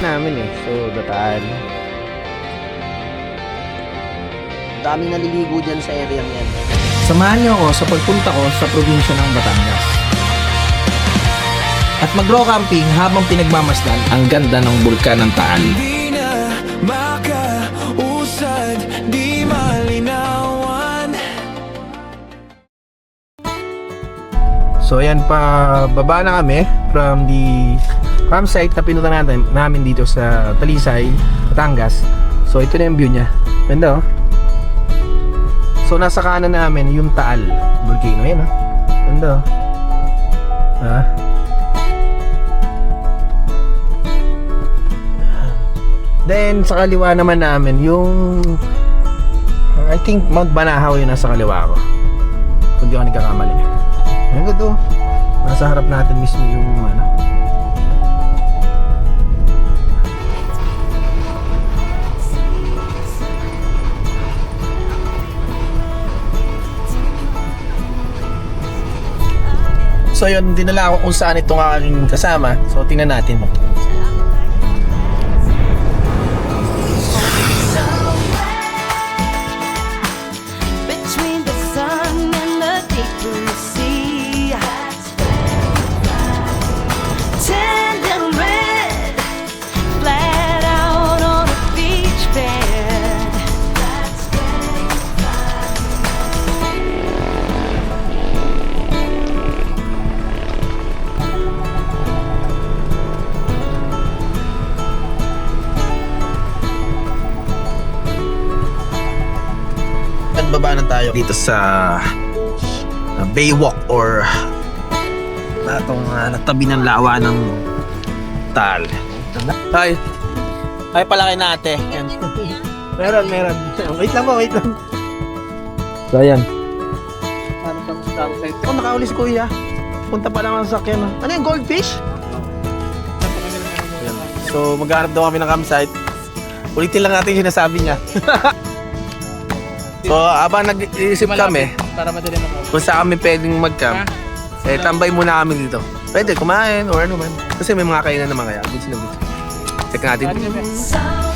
namin eh. So, dataan. Daming naliligo dyan sa area yan. Samahan niyo ako sa pagpunta ko sa probinsya ng Batangas. At mag-rock camping habang pinagmamasdan ang ganda ng bulkan ng Taal. Di na makausad, di malinawan So, ayan pa, baba na kami from the campsite na pinunta natin, namin dito sa Talisay, Batangas. So, ito na yung view niya. Ganda oh. So, nasa kanan namin yung Taal Volcano. Ayan oh. Ganda oh. Ah. Then, sa kaliwa naman namin, yung... I think Mount Banahaw yung nasa kaliwa ko. Kung di ako nagkakamali. Ayan ko to. Nasa harap natin mismo yung ano. So yun, dinala ako kung saan itong aking kasama. So tingnan natin. Sa uh, Baywalk or na itong uh, natabi ng lawa ng Tal. Hi. Hi pala kay nate. Yan. meron, meron. Wait lang po, wait lang. So, ayan. Ako nakauli si kuya. Punta pa lang ang sakyan. oh. Ano yung goldfish? Ayan. So, maghanap daw kami ng campsite. Ulitin lang natin yung sinasabi niya. so, habang nag-iisip kami, Para madali na kung saan kami pwedeng mag-camp, eh, tambay muna kami dito. Pwede, kumain or ano man. Kasi may mga kainan naman kaya. Goods na goods. Check natin.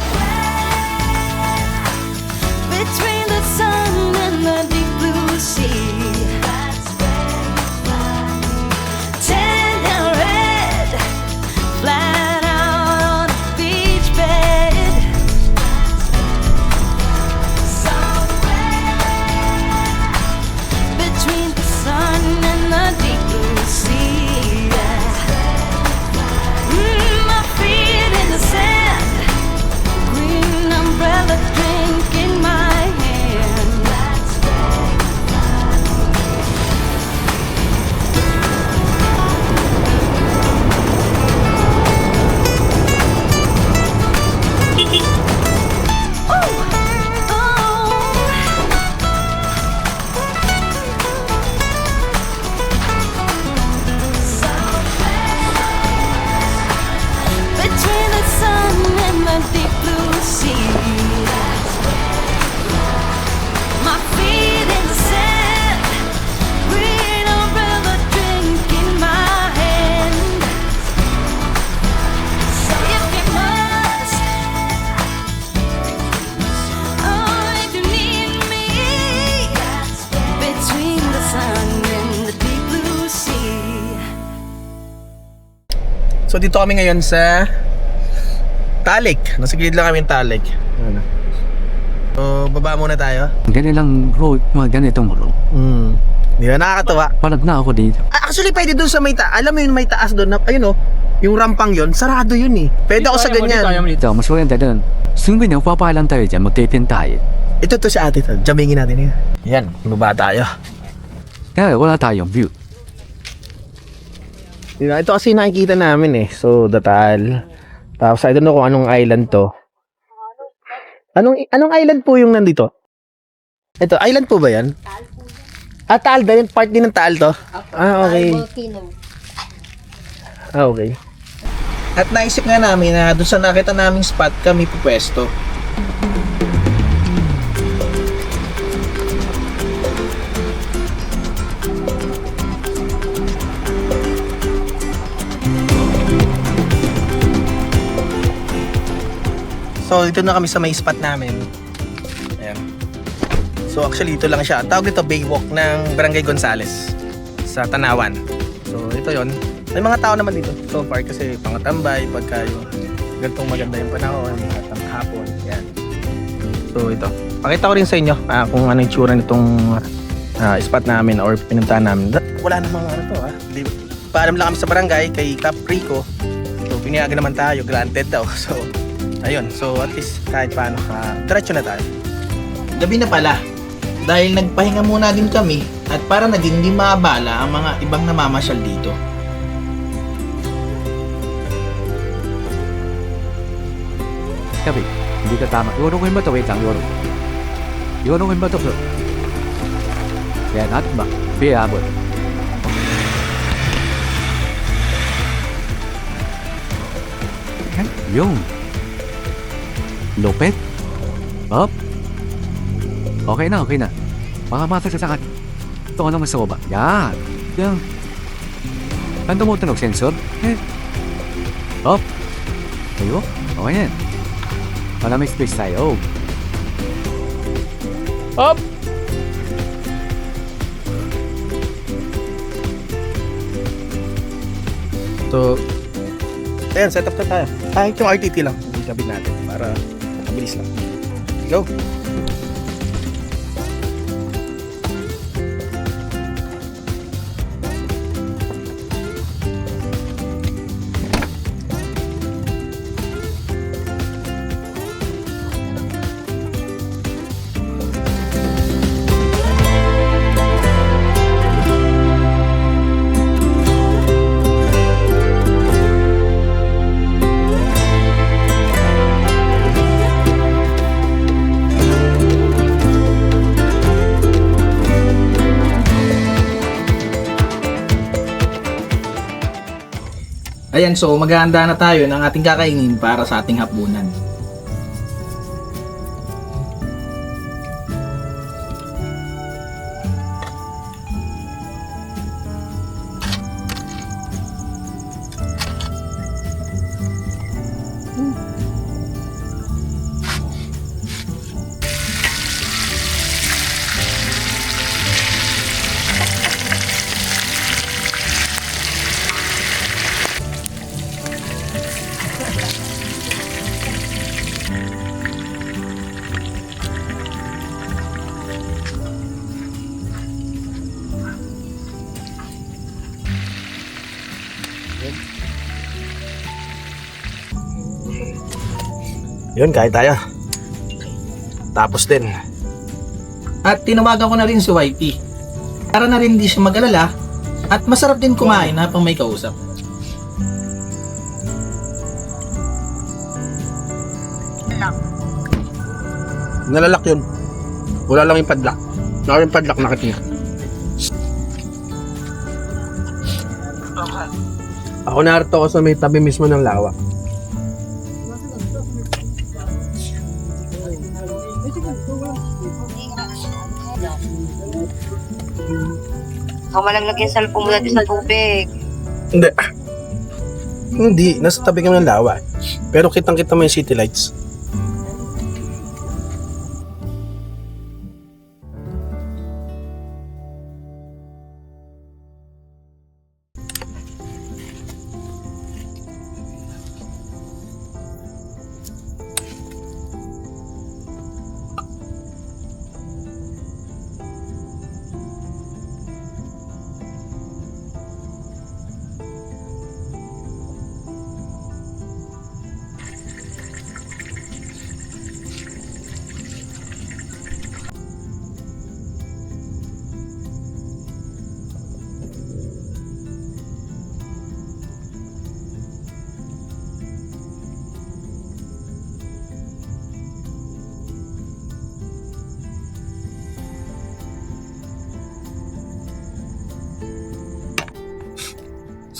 Dito kami ngayon sa Talik. Nasa gilid lang kami ng Talik. Ano? So, baba muna tayo. Ganilang road, mga ganitong road. Hmm. Di ba? Nakakatawa. Palag na ako dito. Ah, Actually, pwede dun sa may taas. Alam mo yung may taas doon na, ayun oh, yung rampang yon sarado yun eh. Pwede ako sa ganyan. Dito, mas maganda doon. Sungguh na papalan tayo dyan, magtipin tayo. Ito to si ate to. Jamingin natin yun. Yan, baba tayo. Kaya wala tayong view. Di ba? Ito kasi nakikita namin eh. So, Datal. Tapos, I don't know kung anong island to. Anong anong island po yung nandito? Ito, island po ba yan? Ah, Taal ba yun? Part din ng Taal to? Ah, okay. Ah, okay. At naisip nga namin na doon sa nakita naming spot kami pupwesto. So, dito na kami sa may spot namin. Ayan. So, actually, ito lang siya. Tawag dito, Baywalk ng Barangay Gonzales sa Tanawan. So, ito yon May mga tao naman dito so far kasi pangatambay pagka yung ganitong maganda yung panahon ang hapon. Yan. So, ito. Pakita ko rin sa inyo ah, kung ano yung tsura nitong ah, spot namin or pinuntahan namin. Wala namang ano to ah. Di, paalam lang kami sa barangay kay Cap Rico. So, pinayagan naman tayo. Granted daw. So, ayun. So, at least kahit paano, ah, diretso na tayo. Gabi na pala. Dahil nagpahinga muna din kami at para na din di maabala ang mga ibang namamasyal dito. Gabi, hindi ka tama. Iwanungin mo to. Wait lang, iwanung. Iwanungin mo to, bro. Kaya natin ba? Biya, bro. Lupit. Up. Okay na, okay na. Baka matasaksakan. Ito ka naman sa baba. Yan. Yan. Saan tumutunog? Sensor? Eh. Up. Ayo. Okay yan. Para may space tayo. Up! So, ayan, set up na tayo. Kahit yung RTT lang, ikabit natin para mabilis lang. Go! Ayan, so maghahanda na tayo ng ating kakainin para sa ating hapunan. Yun, kain tayo. Tapos din. At tinawagan ko na rin si YT. Para na rin hindi siya mag-alala at masarap din kumain habang may kausap. Nalalak yun. Wala lang yung padlock. Wala yung padlock nakikita. Ako narito ako sa may tabi mismo ng lawa. Ako malaglag yung cellphone mo dati sa tubig. Hindi. Hindi. Nasa tabi kami ng lawa. Pero kitang kita mo yung city lights.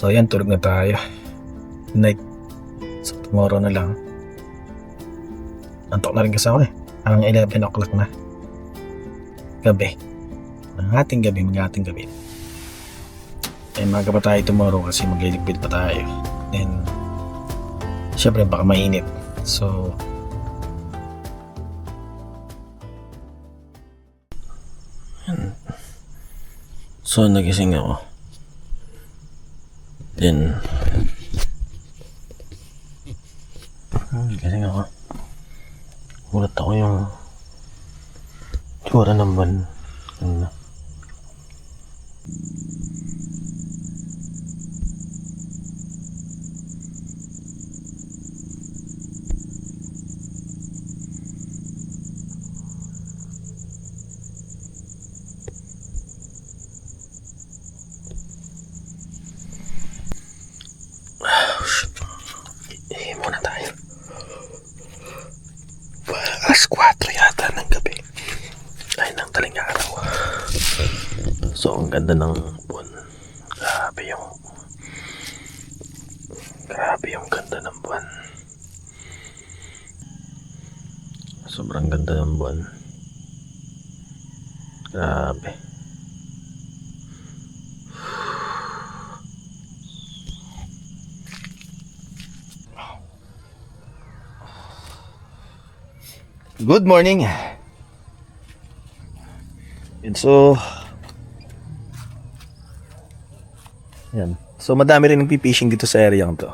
So ayan, tulog na tayo. Night. So tomorrow na lang. Antok na rin kasi ako eh. Ang 11 o'clock na. Gabi. Ang ating gabi, mga ating gabi. Eh, maga pa tayo tomorrow kasi magliligpit pa tayo. And, syempre baka mainit. So, So, nagising ako. Then, hmm, nagising ako. Gulat ako yung tsura ng ban. Ano muna tayo. Alas 4 yata ng gabi. Ay, ng taling araw. So, ang ganda ng buwan. Grabe yung... Grabe yung ganda ng buwan. Sobrang ganda ng buwan. Grabe. Good morning. And so, yan. So, madami rin nagpipishing dito sa area to.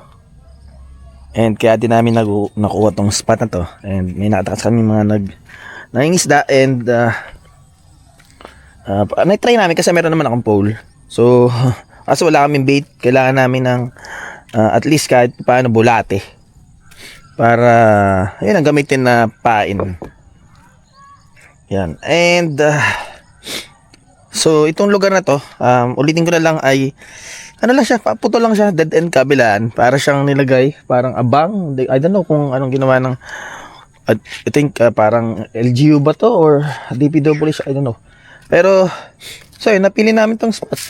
And kaya din namin nagu- nakuha tong spot na to. And may nakatakas kami mga nag nangingisda and uh, uh, na-try namin kasi meron naman akong pole. So, kasi wala kaming bait, kailangan namin ng uh, at least kahit paano bulate para yun ang gamitin na pain. Yan. And uh, so itong lugar na to, um, ulitin ko na lang ay ano lang siya, puto lang siya, dead end kabilaan. Para siyang nilagay, parang abang. I don't know kung anong ginawa ng I I think uh, parang LGU ba to or DPWH, I don't know. Pero so yun, napili namin tong spot.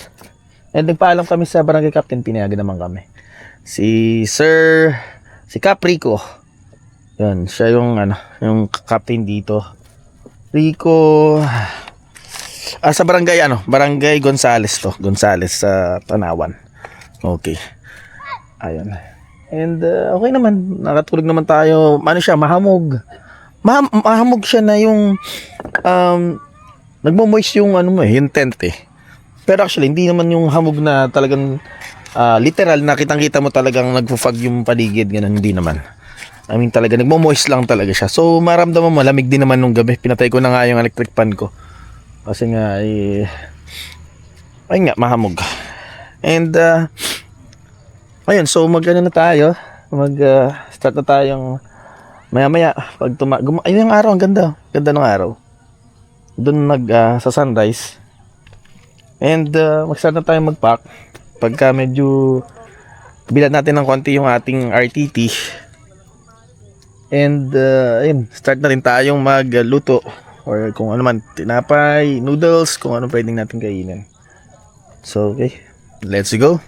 And nagpaalam kami sa barangay captain, pinayagan naman kami. Si Sir si Caprico. Yan, siya yung ano, yung captain dito. Rico Ah, sa barangay ano, Barangay Gonzales to, Gonzales sa Tanawan. Okay. Ayun. And uh, okay naman, nakatulog naman tayo. Ano siya, mahamog. Maham- mahamog siya na yung um nagmo-moist yung ano mo eh, yung tent eh. Pero actually, hindi naman yung hamog na talagang ah, literal na kitang-kita mo talagang nagfo-fog yung paligid, ganun, hindi naman. I mean talaga, nagmo-moist lang talaga siya. So, maramdaman mo, lamig din naman nung gabi. Pinatay ko na nga yung electric fan ko. Kasi nga, eh, ayun nga, mahamog. And, uh, ayun, so mag ano na tayo. Mag, uh, start na tayong maya maya, pag tuma, guma, ayun yung araw, ang ganda. Ganda ng araw. Doon nag, uh, sa sunrise. And, uh, mag-start na tayo mag-pack. Pagka medyo, bilan natin ng konti yung ating RTT. And, uh, ayun, start na rin tayong magluto. Or kung ano man, tinapay, noodles, kung ano pwedeng natin kainin. So, okay. Let's go.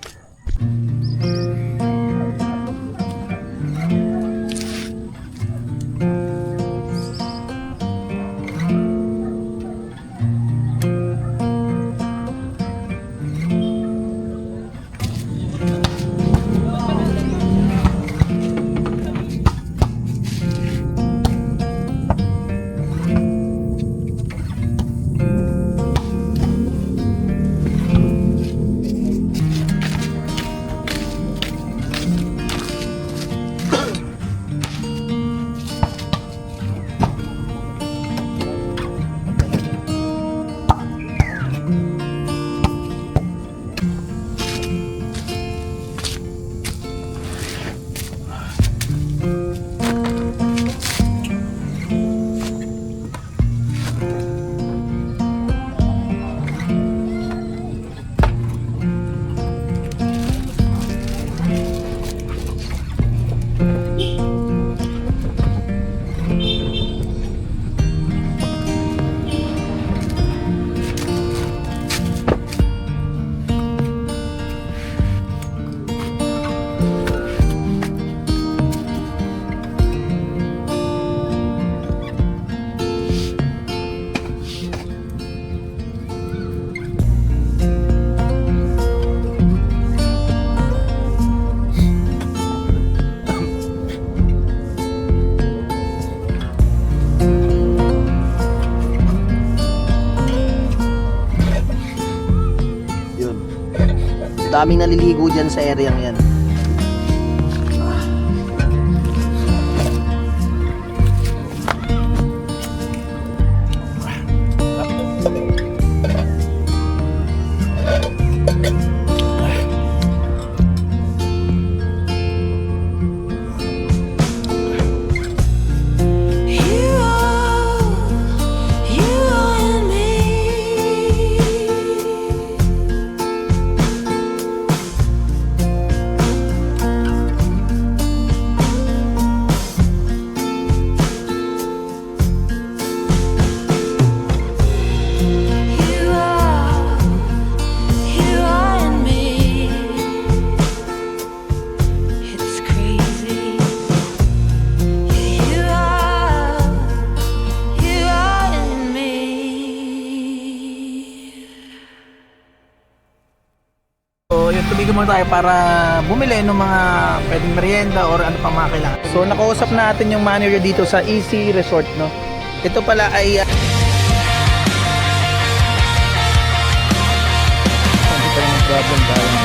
Daming naliligo dyan sa area yan. Tumigan muna tayo para bumili ng mga pwedeng merienda or ano pang mga kailangan. So, nakausap natin yung manager dito sa Easy Resort, no? Ito pala ay... Uh, dito problem tayo.